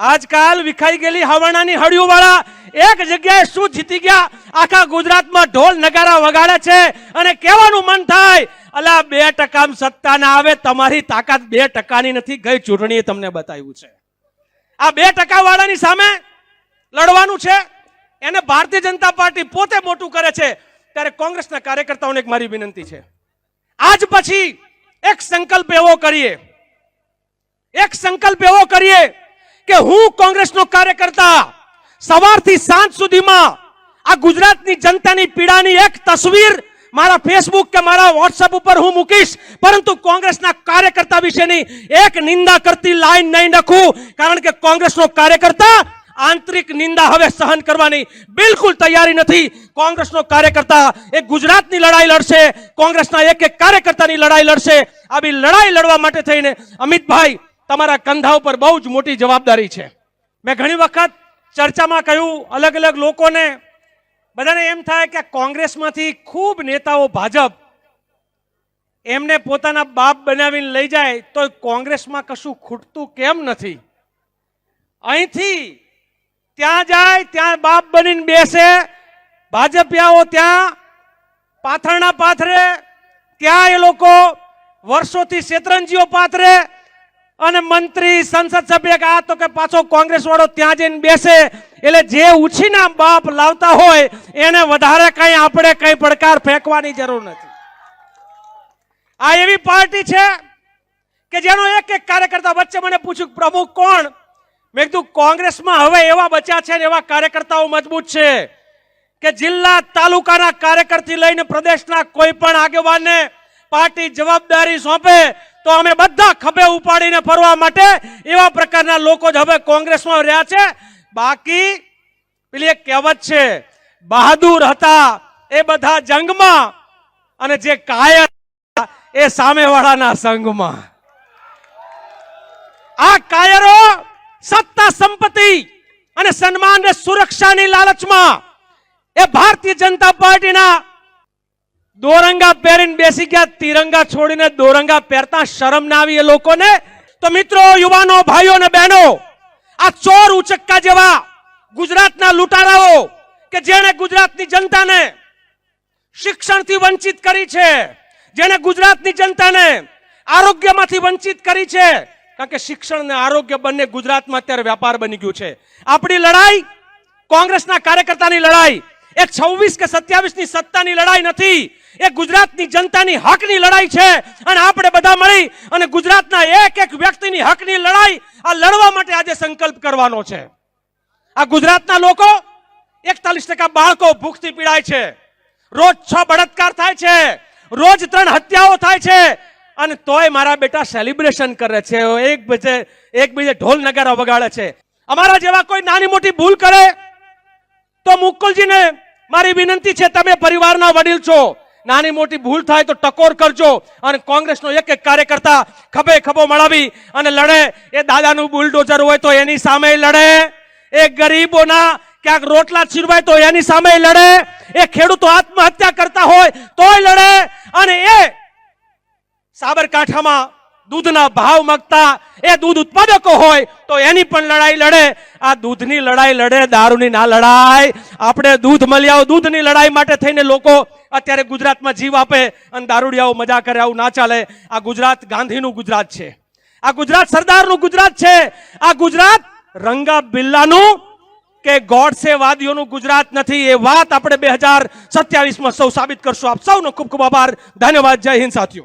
આજકાલ વિખાઈ ગયેલી હવાણાની હળિયું વાળા એક જગ્યાએ શું જીતી ગયા? આખા ગુજરાતમાં ઢોલ નગારા વગાડે છે અને કહેવાનું મન થાય, અલા, બે ટકામાં સત્તા ના આવે, તમારી તાકાત બે ટકાની નથી. ગઈ ચૂંટણીએ તમને બતાવ્યું છે. આ બે ટકા વાળાની સામે લડવાનું છે. એને ભારતીય જનતા પાર્ટી પોતે મોટું કરે છે. ત્યારે કોંગ્રેસના કાર્યકર્તાઓને એક મારી વિનંતી છે. આજ પછી એક સંકલ્પ એવો કરીએ. એક સંકલ્પ એવો કરીએ કે હું કોંગ્રેસનો કાર્યકર્તા સવારથી સાંજ સુધીમાં આ ગુજરાતની જનતાની પીડાની એક તસવીર મારા ફેસબુક કે મારા વોટ્સએપ ઉપર હું મૂકીશ. પરંતુ કોંગ્રેસના કાર્યકર્તા વિશેની એક નિંદા કરતી લાઈન નહીં નાખું. કારણ કે કોંગ્રેસનો કાર્યકર્તા આંતરિક નિંદા હવે સહન કરવાની બિલકુલ તૈયારી નથી. કોંગ્રેસનો કાર્યકર્તા એ ગુજરાતની લડાઈ લડશે. કોંગ્રેસના એક એક કાર્યકર્તાની લડાઈ લડશે. આવી લડાઈ લડવા માટે થઈને અમિતભાઈ તમારા કંધા ઉપર બહુ જ મોટી જવાબદારી છે. મેં ઘણી વખત ચર્ચામાં કહ્યું અલગ અલગ લોકોને. બધાને એમ થાય કે કોંગ્રેસમાંથી ખૂબ નેતાઓ ભાજપ. એમને પોતાના બાપ બનાવીને લઈ જાય, તો કોંગ્રેસમાં કશું ખૂટતું કેમ નથી? અહીંથી ત્યાં જાય, ત્યાં બાપ બનીને બેસે ભાજપિયાઓ ત્યાં, પાથરણા પાથરે, ત્યાં એ લોકો વર્ષોથી શેતરંજીઓ પાથરે અને મંત્રી સંસદ સભ્ય કે આ તો કે પાછો કોંગ્રેસ વાળો ત્યાં જઈને બેસે, એટલે જે ઉછીના બાપ લાવતા હોય, એને વધારે કઈ આપણે કઈ પડકાર ફેંકવાની જરૂર નથી. આ એવી પાર્ટી છે કે જેનો એક એક કાર્યકર્તા વચ્ચે મને પૂછ્યું, પ્રભુ કોણ? મેં કીધું, કોંગ્રેસમાં હવે એવા બચ્યા છે ને એવા કાર્યકર્તાઓ મજબૂત છે કે જિલ્લા તાલુકાના કાર્યકરથી લઈને પ્રદેશના કોઈ પણ આગેવાનને પાર્ટી જવાબદારી સોંપે તો અમે બધા ખભે ઉપાડીને ફરવા માટે એવા પ્રકારના લોકો જ હવે કોંગ્રેસમાં રહ્યા છે. બાકી પેલી એક કહેવત છે, બહાદુર હતા એ બધા જંગમાં અને જે કાયર એ સામેવાળાના સંઘમાં આ કાયરો સત્તા, સંપત્તિ અને સન્માન અને સુરક્ષાની લાલચમાં એ ભારતીય જનતા પાર્ટીના દોરંગા પહેરીને બેસી ગયા, તિરંગા છોડીને દોરંગા પહેરતા શરમ ના આવી એ લોકોને. તો મિત્રો, યુવાનો, ભાઈઓ અને બહેનો, આ ચોર ઉચક્કા જેવા ગુજરાતના લૂંટારાઓ કે જેણે ગુજરાતની જનતાને શિક્ષણથી વંચિત કરી છે, જેણે ગુજરાતની જનતાને આરોગ્યમાંથી વંચિત કરી છે, કારણ કે શિક્ષણ અને આરોગ્ય બંને ગુજરાતમાં અત્યારે વ્યાપાર બની ગયું છે. આપણી લડાઈ, કોંગ્રેસના કાર્યકર્તાની લડાઈ, એક છવ્વીસ કે સત્યાવીસની સત્તાની લડાઈ નથી એ ગુજરાતની જનતાની હકની લડાઈ છે. અને આપણે બધા મળી અને ગુજરાતના એક એક વ્યક્તિની હકની લડાઈ આ લડવા માટે આજે સંકલ્પ કરવાનો છે. આ ગુજરાતના લોકો એકતાલીસ ટકા બાળકો ભૂખથી પીડાય છે. રોજ છ બળાત્કાર થાય છે. રોજ ત્રણ હત્યાઓ થાય છે. અને તોય મારા બેટા સેલિબ્રેશન કરે છે. એક બીજે એક બીજે ઢોલ નગારા વગાડે છે. અમારા જેવા કોઈ નાની મોટી ભૂલ કરે તો મુકુલજીને મારી વિનંતી છે, તમે પરિવારના વડીલ છો. નાની મોટી ભૂલ થાય તો ટકોર કરજો. અને કોંગ્રેસનો એક એક કાર્યકર્તા ખભે ખભો મળાવી અને લડે. એ દાદાનું બુલડોઝર હોય તો એની સામે લડે. એ ગરીબોના ક્યાંક રોટલા છીરવાય તો એની સામે લડે. એ ખેડૂતો આત્મહત્યા કરતા હોય તોય લડે. અને એ સાબરકાંઠામાં દૂધના ભાવ મગતા એ દૂધ ઉત્પાદકો હોય તો એની પણ લડાઈ લડે. આ દૂધની લડાઈ લડે, દારૂની ના લડાઈ. આપણે દૂધ મળ્યાઓ દૂધની લડાઈ માટે થઈને લોકો અત્યારે ગુજરાતમાં જીવ આપે અને દારૂડિયાઓ મજા કરે, આવું ના ચાલે. આ ગુજરાત ગાંધીનું ગુજરાત છે. આ ગુજરાત સરદારનું ગુજરાત છે. આ ગુજરાત રંગા બિલ્લાનું કે ગોડસે વાદીઓનું ગુજરાત નથી એ વાત આપણે બે હજાર સત્યાવીસમાં સૌ સાબિત કરશું. આપ સૌનો ખૂબ ખૂબ આભાર. ધન્યવાદ. જય હિન્દ, સાથીઓ.